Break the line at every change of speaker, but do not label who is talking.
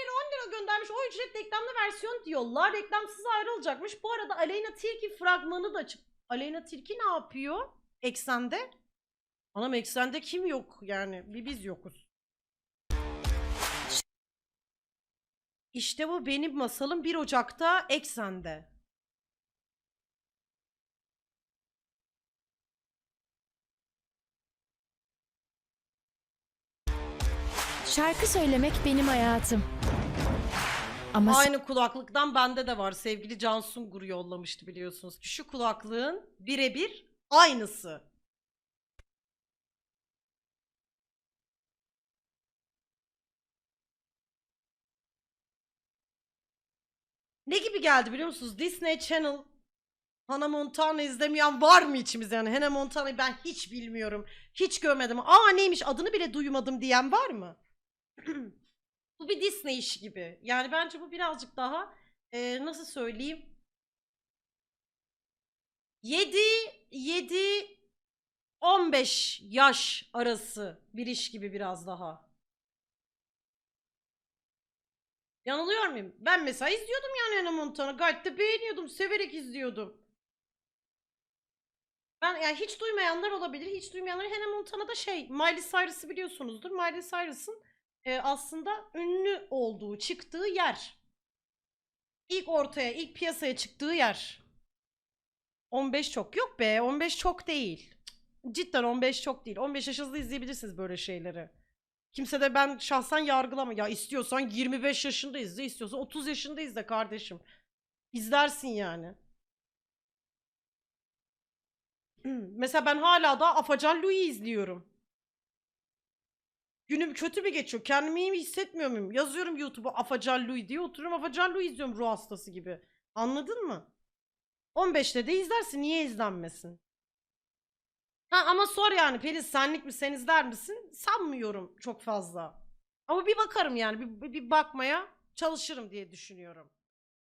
lira 10 lira göndermiş. O ücret reklamlı versiyon diyorlar. Reklamsız ayrılacakmış. Bu arada Aleyna Tilki fragmanı da çık. Aleyna Tilki ne yapıyor? Eksende. Anam eksende kim yok yani? Bir biz yokuz. İşte bu benim masalım 1 Ocak'ta Eksen'de.
Şarkı söylemek benim hayatım. Ama
Aynı kulaklıktan bende de var. Sevgili Can Sungur yollamıştı biliyorsunuz şu kulaklığın birebir aynısı. Ne gibi geldi biliyor musunuz? Disney Channel Hannah Montana izlemeyen var mı içimizde yani? Hannah Montana'yı ben hiç bilmiyorum. Hiç görmedim. Aa neymiş adını bile duymadım diyen var mı? bu bir Disney işi gibi. Yani bence bu birazcık daha e, nasıl söyleyeyim? 7 7 15 yaş arası bir iş gibi biraz daha. Yanılıyor muyum? Ben mesela izliyordum yani Hannah Montana. Gayet de beğeniyordum. Severek izliyordum. Ben yani hiç duymayanlar olabilir. Hiç duymayanlar Hannah Montana'da şey Miley Cyrus'ı biliyorsunuzdur. Miley Cyrus'ın e, aslında ünlü olduğu, çıktığı yer. İlk ortaya, ilk piyasaya çıktığı yer. 15 çok yok be. 15 çok değil. Cidden 15 çok değil. 15 yaşınızda izleyebilirsiniz böyle şeyleri. Kimse de ben şahsen yargılama. Ya istiyorsan 25 yaşında izle, istiyorsan 30 yaşında izle kardeşim. İzlersin yani. Mesela ben hala da Afacan Louis izliyorum. Günüm kötü mü geçiyor? Kendimi iyi mi hissetmiyor muyum? Yazıyorum YouTube'a Afacan Louis diye oturuyorum Afacan Louis izliyorum ruh hastası gibi. Anladın mı? 15'te de izlersin. Niye izlenmesin? Ha ama sor yani Pelis senlik mi sen izler misin? Sanmıyorum çok fazla. Ama bir bakarım yani bir- bir bakmaya çalışırım diye düşünüyorum.